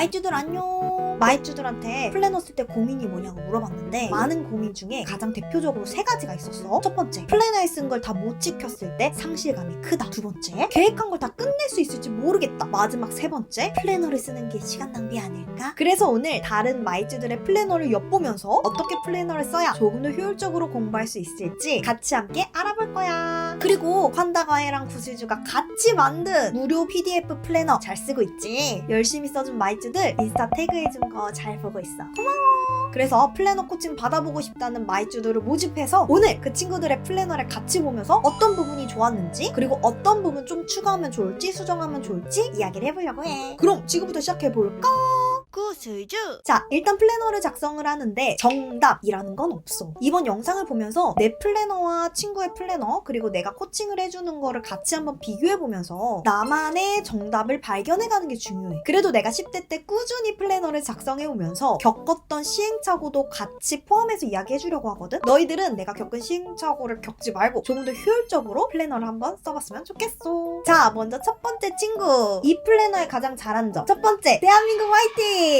마이쭈들 안녕. 마이쭈들한테 플래너 쓸때 고민이 뭐냐고 물어봤는데 많은 고민 중에 가장 대표적으로 세 가지가 있었어. 첫 번째, 플래너에 쓴 걸 다 못 지켰을 때 상실감이 크다. 두 번째, 계획한 걸 다 끝낼 수 있을지 모르겠다. 마지막 세 번째, 플래너를 쓰는 게 시간 낭비 아닐까? 그래서 오늘 다른 마이쭈들의 플래너를 엿보면서 어떻게 플래너를 써야 조금 더 효율적으로 공부할 수 있을지 같이 함께 알아볼 거야. 그리고 콴다가해랑 구슬주가 같이 만든 무료 PDF 플래너 잘 쓰고 있지? 열심히 써준 마이쭈 들 인스타 태그해준 거 잘 보고 있어. 고마워. 그래서 플래너 코칭 받아보고 싶다는 마이쭈들을 모집해서 오늘 그 친구들의 플래너를 같이 보면서 어떤 부분이 좋았는지 그리고 어떤 부분 좀 추가하면 좋을지 수정하면 좋을지 이야기를 해보려고 해. 그럼 지금부터 시작해볼까? 구슬주! 자, 일단 플래너를 작성을 하는데 정답이라는 건 없어. 이번 영상을 보면서 내 플래너와 친구의 플래너 그리고 내가 코칭을 해주는 거를 같이 한번 비교해보면서 나만의 정답을 발견해가는 게 중요해. 그래도 내가 10대 때 꾸준히 플래너를 작성해오면서 겪었던 시행착오도 같이 포함해서 이야기해주려고 하거든? 너희들은 내가 겪은 시행착오를 겪지 말고 조금 더 효율적으로 플래너를 한번 써봤으면 좋겠어. 자, 먼저 첫 번째 친구. 이 플래너의 가장 잘한 점. 첫 번째, 대한민국 화이팅! ี่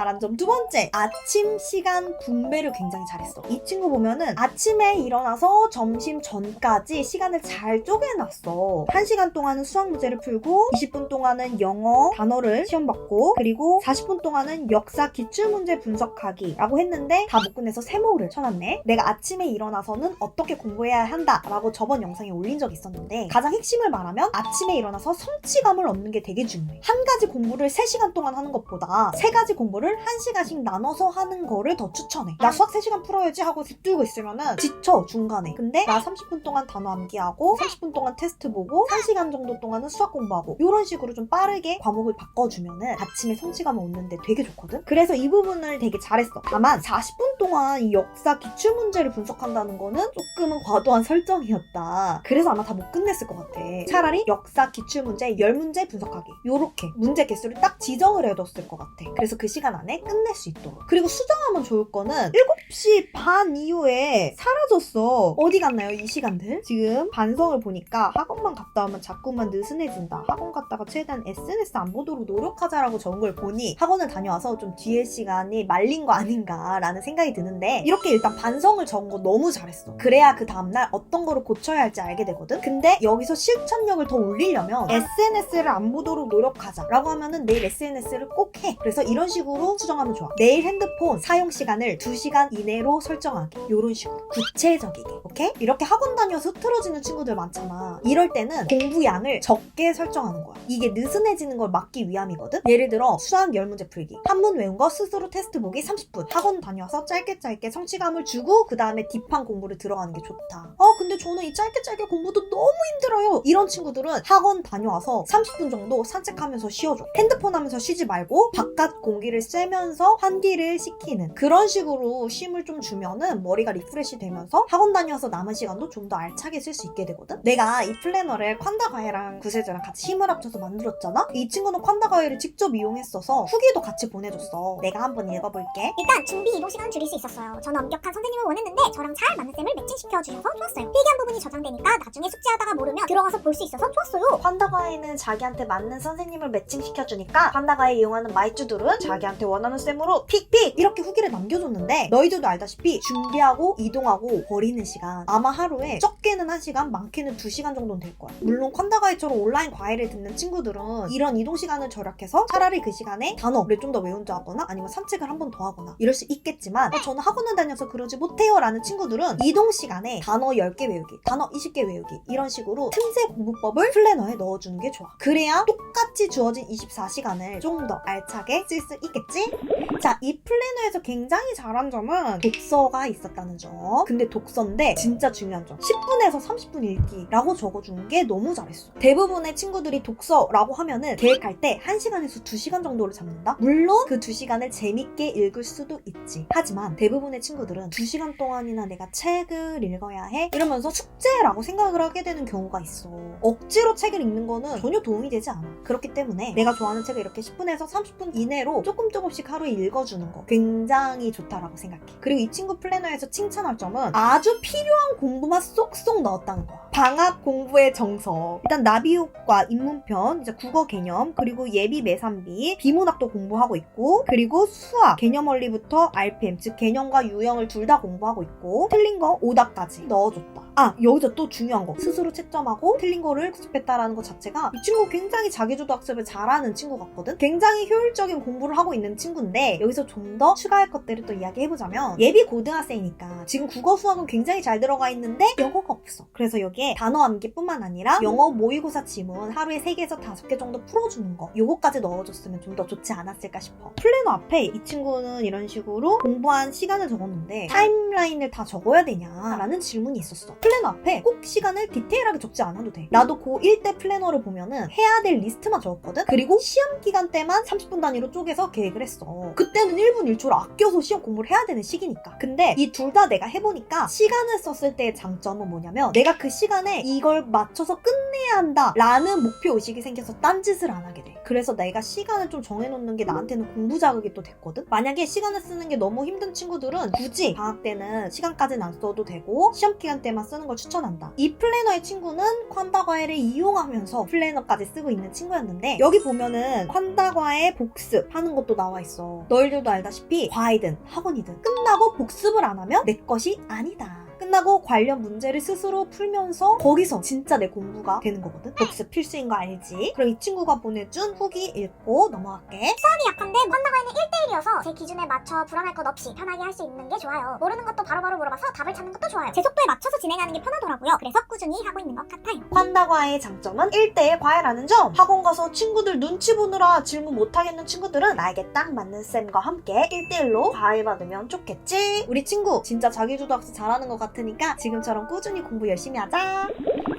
잘한 점. 두 번째, 아침 시간 분배를 굉장히 잘했어. 이 친구 보면은 아침에 일어나서 점심 전까지 시간을 잘 쪼개놨어. 1시간 동안은 수학 문제를 풀고, 20분 동안은 영어 단어를 시험 받고, 그리고 40분 동안은 역사 기출 문제 분석하기 라고 했는데, 다못 끝내서 세모를 쳐놨네. 내가 아침에 일어나서는 어떻게 공부해야 한다 라고 저번 영상에 올린 적이 있었는데, 가장 핵심을 말하면 아침에 일어나서 성취감을 얻는 게 되게 중요해. 한 가지 공부를 3시간 동안 하는 것보다 세 가지 공부를 1시간씩 나눠서 하는 거를 더 추천해. 나 수학 3시간 풀어야지 하고 붙들고 있으면은 지쳐, 중간에. 근데 나 30분 동안 단어 암기하고 30분 동안 테스트 보고 1시간 정도 동안은 수학 공부하고 이런 식으로 좀 빠르게 과목을 바꿔주면은 아침에 성취감을 얻는데 되게 좋거든? 그래서 이 부분을 되게 잘했어. 다만 40분 동안 이 역사 기출 문제를 분석한다는 거는 조금은 과도한 설정이었다. 그래서 아마 다 못 끝냈을 것 같아. 차라리 역사 기출 문제 10문제 분석하기. 요렇게 문제 개수를 딱 지정을 해뒀을 것 같아. 그래서 그 시간 안에 끝낼 수 있도록. 그리고 수정하면 좋을 거는 7시 반 이후에 사라졌어. 어디 갔나요, 이 시간들? 지금 반성을 보니까 학원만 갔다 오면 자꾸만 느슨해진다. 학원 갔다가 최대한 SNS 안 보도록 노력하자라고 적은 걸 보니 학원을 다녀와서 좀 뒤에 시간이 말린 거 아닌가라는 생각이 드는데 이렇게 일단 반성을 적은 거 너무 잘했어. 그래야 그 다음날 어떤 거를 고쳐야 할지 알게 되거든? 근데 여기서 실천력을 더 올리려면 SNS를 안 보도록 노력하자라고 하면은 내일 SNS를 꼭 해. 그래서 이런 식으로 수정하면 좋아. 내일 핸드폰 사용 시간을 2시간 이내로 설정하기. 이런 식으로. 구체적이게. 오케이? 이렇게 학원 다녀서 흐트러지는 친구들 많잖아. 이럴 때는 공부량을 적게 설정하는 거야. 이게 느슨해지는 걸 막기 위함이거든? 예를 들어 수학 10문제 풀기. 한문 외운 거 스스로 테스트 보기 30분. 학원 다녀와서 짧게 짧게 성취감을 주고 그 다음에 딥한 공부를 들어가는 게 좋다. 어 근데 저는 이 짧게 짧게 공부도 너무 힘들어요. 이런 친구들은 학원 다녀와서 30분 정도 산책하면서 쉬어줘. 핸드폰 하면서 쉬지 말고 바깥 공기를 쐬면서 환기를 시키는 그런 식으로 쉼을 좀 주면은 머리가 리프레시 되면서 학원 다녀와서 남은 시간도 좀 더 알차게 쓸 수 있게 되거든. 내가 이 플래너를 콴다 과외랑 구세주랑 같이 힘을 합쳐서 만들었잖아. 이 친구는 콴다 과외를 직접 이용했어서 후기도 같이 보내줬어. 내가 한번 읽어볼게. 일단 준비 이동 시간을 줄일 수 있었어요. 저는 엄격한 선생님을 원했는데 저랑 잘 맞는 쌤을 매칭시켜 주셔서 좋았어요. 필기한 부분이 저장되니까 나중에 숙제하다가 모르면 들어가서 볼 수 있어서 좋았어요. 판다가에는 자기한테 맞는 선생님을 매칭시켜 주니까 판다가에 이용하는 마이쭈들은 자기한테 원하는 쌤으로 픽픽! 이렇게 후기를 남겨줬는데 너희들도 알다시피 준비하고 이동하고 버리는 시간. 아마 하루에 적게는 1시간 많게는 2시간 정도는 될 거야. 물론 콴다가이처럼 온라인 과외를 듣는 친구들은 이런 이동 시간을 절약해서 차라리 그 시간에 단어를 좀 더 외운다 하거나 아니면 산책을 한 번 더 하거나 이럴 수 있겠지만 어, 저는 학원을 다녀서 그러지 못해요 라는 친구들은 이동 시간에 단어 10개 외우기 단어 20개 외우기 이런 식으로 틈새 공부법을 플래너에 넣어주는 게 좋아. 그래야 똑같이 주어진 24시간을 좀 더 알차게 쓸 수 있겠 지? 자, 이 플래너에서 굉장히 잘한 점은 독서가 있었다는 점. 근데 독서인데 진짜 중요한 점. 10분에서 30분 읽기라고 적어주는 게 너무 잘했어. 대부분의 친구들이 독서라고 하면은 계획할 때 1시간에서 2시간 정도를 잡는다? 물론 그 2시간을 재밌게 읽을 수도 있지. 하지만 대부분의 친구들은 2시간 동안이나 내가 책을 읽어야 해? 이러면서 숙제라고 생각을 하게 되는 경우가 있어. 억지로 책을 읽는 거는 전혀 도움이 되지 않아. 그렇기 때문에 내가 좋아하는 책을 이렇게 10분에서 30분 이내로 조금 조금 씩 하루에 읽어주는 거 굉장히 좋다라고 생각해. 그리고 이 친구 플래너에서 칭찬할 점은 아주 필요한 공부만 쏙쏙 넣었다는 거야. 방학 공부의 정석. 일단 나비효과 입문편, 이제 국어 개념, 그리고 예비 매산비, 비문학도 공부하고 있고, 그리고 수학, 개념 원리부터 RPM, 즉 개념과 유형을 둘 다 공부하고 있고, 틀린 거 오답까지 넣어줬다. 아, 여기서 또 중요한 거. 스스로 채점하고 틀린 거를 수습했다라는 것 자체가 이 친구 굉장히 자기주도 학습을 잘하는 친구 같거든? 굉장히 효율적인 공부를 하고 있는 친구인데, 여기서 좀 더 추가할 것들을 또 이야기해보자면, 예비 고등학생이니까 지금 국어 수학은 굉장히 잘 들어가 있는데, 영어가 없어. 그래서 여기에 단어 암기뿐만 아니라 영어 모의고사 지문 하루에 3개에서 5개 정도 풀어주는 거 요거까지 넣어줬으면 좀 더 좋지 않았을까 싶어. 플래너 앞에 이 친구는 이런 식으로 공부한 시간을 적었는데 타임라인을 다 적어야 되냐라는 질문이 있었어. 플래너 앞에 꼭 시간을 디테일하게 적지 않아도 돼. 나도 고1 때 플래너를 보면은 해야 될 리스트만 적었거든. 그리고 시험 기간 때만 30분 단위로 쪼개서 계획을 했어. 그때는 1분 1초를 아껴서 시험 공부를 해야 되는 시기니까. 근데 이 둘 다 내가 해보니까 시간을 썼을 때의 장점은 뭐냐면 내가 그 시간에 이걸 맞춰서 끝내야 한다 라는 목표 의식이 생겨서 딴짓을 안 하게 돼. 그래서 내가 시간을 좀 정해놓는 게 나한테는 공부 자극이 또 됐거든. 만약에 시간을 쓰는 게 너무 힘든 친구들은 굳이 방학 때는 시간까지는 안 써도 되고 시험 기간 때만 쓰는 걸 추천한다. 이 플래너의 친구는 콴다 과외를 이용하면서 플래너까지 쓰고 있는 친구였는데 여기 보면은 콴다 과외 복습하는 것도 나와 있어. 너희들도 알다시피 과외든 학원이든 끝나고 복습을 안 하면 내 것이 아니다 끝나고 관련 문제를 스스로 풀면서 거기서 진짜 내 공부가 되는 거거든. 복습 필수인 거 알지? 그럼 이 친구가 보내준 후기 읽고 넘어갈게. 수학이 약한데 판다과에는 1대1이어서 제 기준에 맞춰 불안할 것 없이 편하게 할 수 있는 게 좋아요. 모르는 것도 바로 바로 물어봐서 답을 찾는 것도 좋아요. 제 속도에 맞춰서 진행하는 게 편하더라고요. 그래서 꾸준히 하고 있는 것 같아요. 환다과의 장점은 1대1 과외라는 점. 학원 가서 친구들 눈치 보느라 질문 못하겠는 친구들은 나에게 딱 맞는 쌤과 함께 1대1로 과외 받으면 좋겠지? 우리 친구 진짜 자기주도 학습 잘하는 것 같으니까 지금처럼 꾸준히 공부 열심히 하자.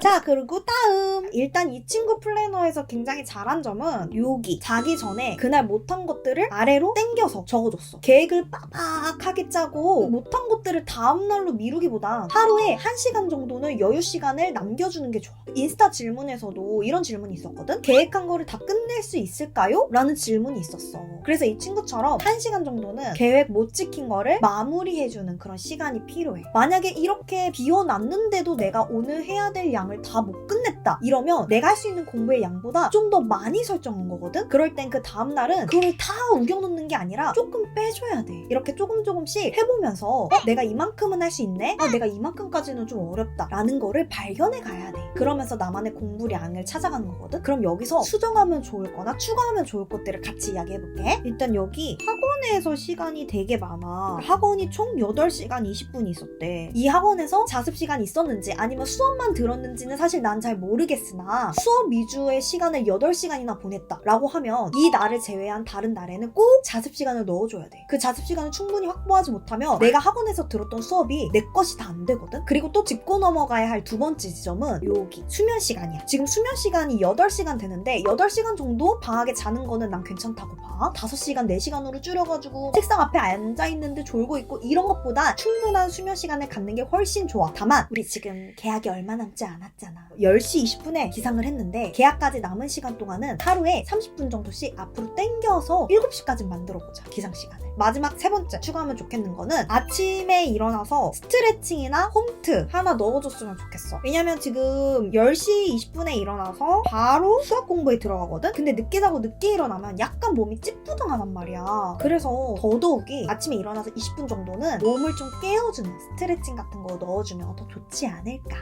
자, 그리고 다음. 일단 이 친구 플래너에서 굉장히 잘한 점은 여기 자기 전에 그날 못한 것들을 아래로 땡겨서 적어줬어. 계획을 빡빡하게 짜고 못한 것들을 다음날로 미루기보다 하루에 1시간 정도는 여유 시간을 남겨주는 게 좋아. 인스타 질문에서도 이런 질문이 있었거든? 계획한 거를 다 끝낼 수 있을까요? 라는 질문이 있었어. 그래서 이 친구처럼 1시간 정도는 계획 못 지킨 거를 마무리해주는 그런 시간이 필요해. 만약에 이렇게 비워놨는데도 내가 오늘 해야 될 양을 다 못 끝냈다. 이러면 내가 할 수 있는 공부의 양보다 좀 더 많이 설정한 거거든? 그럴 땐 그 다음날은 그걸 다 우겨놓는 게 아니라 조금 빼줘야 돼. 이렇게 조금 조금씩 해보면서 어, 내가 이만큼은 할 수 있네? 아, 내가 이만큼까지는 좀 어렵다. 라는 거를 발견해 가야 돼. 그러면서 나만의 공부량을 찾아가는 거거든? 그럼 여기서 수정하면 좋을 거나 추가하면 좋을 것들을 같이 이야기해볼게. 일단 여기 학원에서 시간이 되게 많아. 학원이 총 8시간 20분이 있었대. 이 학원에서 자습 시간이 있었는지 아니면 수업만 들었는지는 사실 난 잘 모르겠으나 수업 위주의 시간을 8시간이나 보냈다. 라고 하면 이 날을 제외한 다른 날에는 꼭 자습 시간을 넣어줘야 돼. 그 자습 시간을 충분히 확보하지 못하면 내가 학원에서 들었던 수업이 내 것이 다 안 되거든? 그리고 또 짚고 넘어가야 할 두 번째 지점은 여기 수면 시간이야. 지금 수면 시간이 8시간 되는데 8시간 정도 방학에 자는 거는 난 괜찮다고 봐. 5시간, 4시간으로 줄여가지고 책상 앞에 앉아있는데 졸고 있고 이런 것보다 충분한 수면 시간을 갖는 게 훨씬 좋아. 다만 우리 지금 계약이 얼마 남지 않았잖아. 10시 20분에 기상을 했는데 계약까지 남은 시간 동안은 하루에 30분 정도씩 앞으로 땡겨서 7시까지 만들어보자. 기상 시간을. 마지막 세 번째 추가하면 좋겠는 거는 아침에 일어나서 스트레칭이나 홈트 하나 넣어줬으면 좋겠어. 왜냐면 지금 10시 20분에 일어나서 바로 수학 공부에 들어가거든? 근데 늦게 자고 늦게 일어나면 약간 몸이 찌뿌둥하단 말이야. 그래서 더더욱이 아침에 일어나서 20분 정도는 몸을 좀 깨워주는 스트레칭 같은 거 넣어주면 더 좋지 않을까.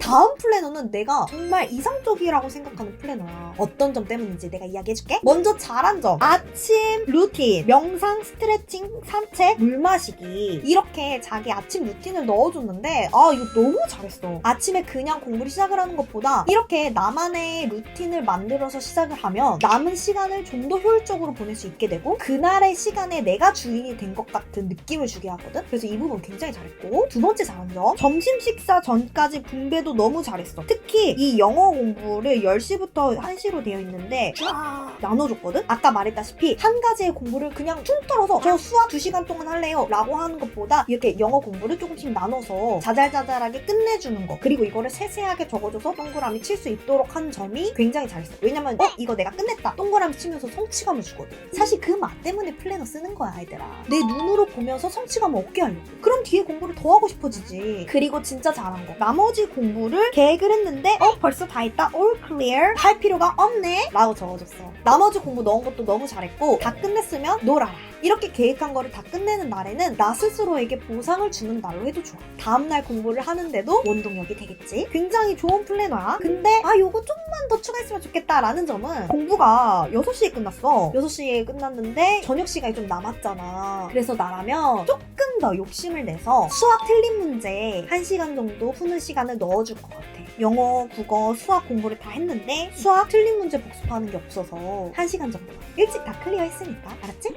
다음 플래너는 내가 정말 이상적이라고 생각하는 플래너야. 어떤 점 때문인지 내가 이야기해줄게. 먼저 잘한 점. 아침 루틴. 명상, 스트레칭, 산책, 물 마시기. 이렇게 자기 아침 루틴을 넣어줬는데, 아, 이거 너무 잘했어. 아침에 그냥 공부를 시작을 하는 것보다 이렇게 나만의 루틴을 만들어서 시작을 하면 남은 시간을 좀 더 효율적으로 보낼 수 있게 되고, 그날의 시간에 내가 주인이 된 것 같은 느낌을 주게 하거든? 그래서 이 부분 굉장히 잘했고, 두 번째 잘한 점. 점심 식사 전까지 분배도 너무 잘했어. 특히 이 영어 공부를 10시부터 1시로 되어 있는데 쫙 나눠줬거든? 아까 말했다시피 한 가지의 공부를 그냥 퉁 털어서 저 수학 2시간 동안 할래요 라고 하는 것보다 이렇게 영어 공부를 조금씩 나눠서 자잘자잘하게 끝내주는 거. 그리고 이거를 세세하게 적어줘서 동그라미 칠 수 있도록 한 점이 굉장히 잘했어. 왜냐면 어? 이거 내가 끝냈다. 동그라미 치면서 성취감을 주거든. 사실 그 맛 때문에 플래너 쓰는 거야 아이들아. 내 눈으로 보면서 성취감을 얻게 하려고. 그럼 뒤에 공부를 더 하고 싶어지지. 그리고 진짜 잘한 거. 나머지 공부 공부를 계획을 했는데 어 벌써 다 있다? All clear. 할 필요가 없네. 라고 적어줬어. 나머지 공부 넣은 것도 너무 잘했고 다 끝냈으면 놀아라. 이렇게 계획한 거를 다 끝내는 날에는 나 스스로에게 보상을 주는 날로 해도 좋아. 다음날 공부를 하는데도 원동력이 되겠지. 굉장히 좋은 플래너야. 근데 아 요거 좀만 더 했으면 좋겠다라는 점은 공부가 6시에 끝났어. 6시에 끝났는데 저녁 시간이 좀 남았잖아. 그래서 나라면 조금 더 욕심을 내서 수학 틀린 문제 1시간 정도 푸는 시간을 넣어줄 것 같아. 영어, 국어, 수학 공부를 다 했는데 수학 틀린 문제 복습하는 게 없어서 1시간 정도 일찍 다 클리어 했으니까. 알았지?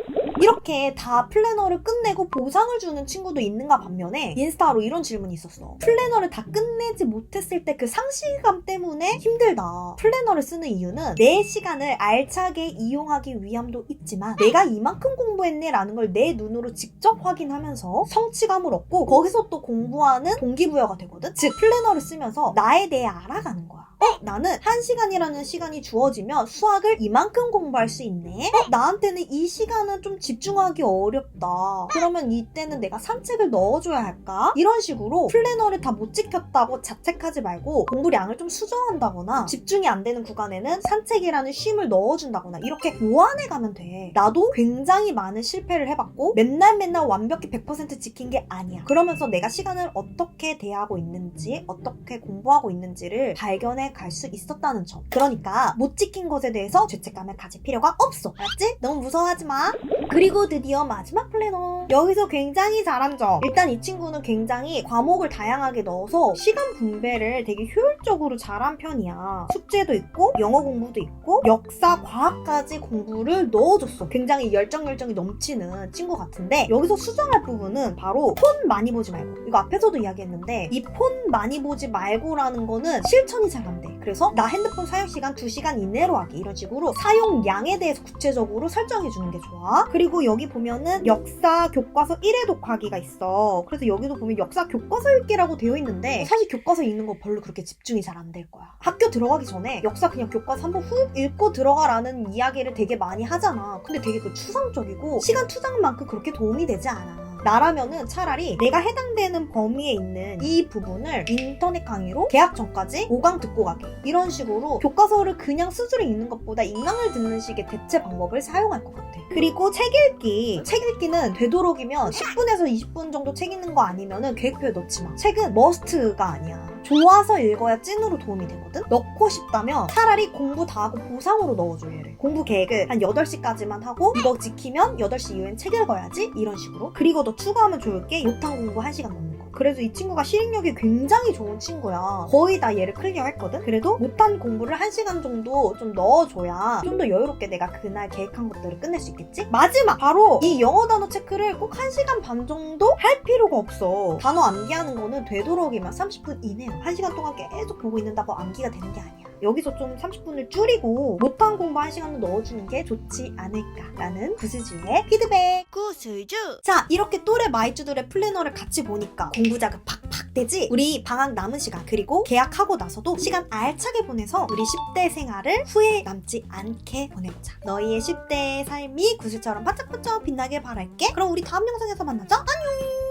이렇게 다 플래너를 끝내고 보상을 주는 친구도 있는가 반면에 인스타로 이런 질문이 있었어. 플래너를 다 끝내지 못했을 때 그 상실감 때문에 힘들다. 플래너를 쓰는 이유는 내 시간을 알차게 이용하기 위함도 있지만 내가 이만큼 공부했네 라는 걸 내 눈으로 직접 확인하면서 성취감을 얻고 거기서 또 공부하는 동기부여가 되거든? 즉 플래너를 쓰면서 나에 대해 알아가는 거야. 어? 나는 한 시간이라는 시간이 주어지면 수학을 이만큼 공부할 수 있네? 어? 나한테는 이 시간은 좀 집중하기 어렵다. 그러면 이때는 내가 산책을 넣어줘야 할까? 이런 식으로 플래너를 다 못 지켰다고 자책하지 말고 공부량을 좀 수정한다거나 집중이 안 되는 구간에는 산책이라는 쉼을 넣어준다거나 이렇게 보완해 가면 돼. 나도 굉장히 많은 실패를 해봤고 맨날 맨날 완벽히 100% 지킨 게 아니야. 그러면서 내가 시간을 어떻게 대하고 있는지 어떻게 공부하고 있는지를 발견해 갈 수 있었다는 점. 그러니까 못 지킨 것에 대해서 죄책감을 가질 필요가 없어. 알았지? 너무 무서워하지 마. 그리고 드디어 마지막 플래너. 여기서 굉장히 잘한 점. 일단 이 친구는 굉장히 과목을 다양하게 넣어서 시간 분배를 되게 효율적으로 잘한 편이야. 숙제도 있고, 영어 공부도 있고, 역사, 과학까지 공부를 넣어줬어. 굉장히 열정 열정이 넘치는 친구 같은데, 여기서 수정할 부분은 바로 폰 많이 보지 말고. 이거 앞에서도 이야기했는데, 이 폰 많이 보지 말고라는 거는 실천이 잘 안 돼. 그래서 나 핸드폰 사용 시간 2시간 이내로 하기 이런 식으로 사용량에 대해서 구체적으로 설정해 주는 게 좋아. 그리고 여기 보면은 역사 교과서 1회 독하기가 있어. 그래서 여기도 보면 역사 교과서 읽기라고 되어 있는데 사실 교과서 읽는 거 별로 그렇게 집중이 잘 안 될 거야. 학교 들어가기 전에 역사 그냥 교과서 한번 훅 읽고 들어가라는 이야기를 되게 많이 하잖아. 근데 되게 그 추상적이고 시간 투자만큼 그렇게 도움이 되지 않아. 나라면은 차라리 내가 해당되는 범위에 있는 이 부분을 인터넷 강의로 개학 전까지 5강 듣고 가기 이런 식으로 교과서를 그냥 스스로 읽는 것보다 인강을 듣는 식의 대체 방법을 사용할 것 같아. 그리고 책 읽기. 책 읽기는 되도록이면 10분에서 20분 정도 책 읽는 거 아니면은 계획표에 넣지 마. 책은 머스트가 아니야 좋아서 읽어야 찐으로 도움이 되거든? 넣고 싶다면 차라리 공부 다 하고 보상으로 넣어줘 얘를 공부 계획을 한 8시까지만 하고 이거 지키면 8시 이후엔 책 읽어야지? 이런 식으로. 그리고 더 추가하면 좋을 게 욕탕 공부 1시간 넘는 거 그래서 이 친구가 실행력이 굉장히 좋은 친구야 거의 다 얘를 클리어 했거든? 그래도 못한 공부를 1시간 정도 좀 넣어줘야 좀 더 여유롭게 내가 그날 계획한 것들을 끝낼 수 있겠지? 마지막! 바로 이 영어 단어 체크를 꼭 1시간 반 정도 할 필요가 없어 단어 암기하는 거는 되도록이면 30분 이내로 1시간 동안 계속 보고 있는다고 암기가 되는 게 아니야 여기서 좀 30분을 줄이고 못한 공부 1시간도 넣어주는 게 좋지 않을까라는 구슬주의 피드백. 구슬주. 자 이렇게 또래 마이주들의 플래너를 같이 보니까 공부 자극 팍팍 되지? 우리 방학 남은 시간 그리고 계약하고 나서도 시간 알차게 보내서 우리 10대 생활을 후회 남지 않게 보내보자. 너희의 10대의 삶이 구슬처럼 반짝반짝 빛나길 바랄게. 그럼 우리 다음 영상에서 만나자. 안녕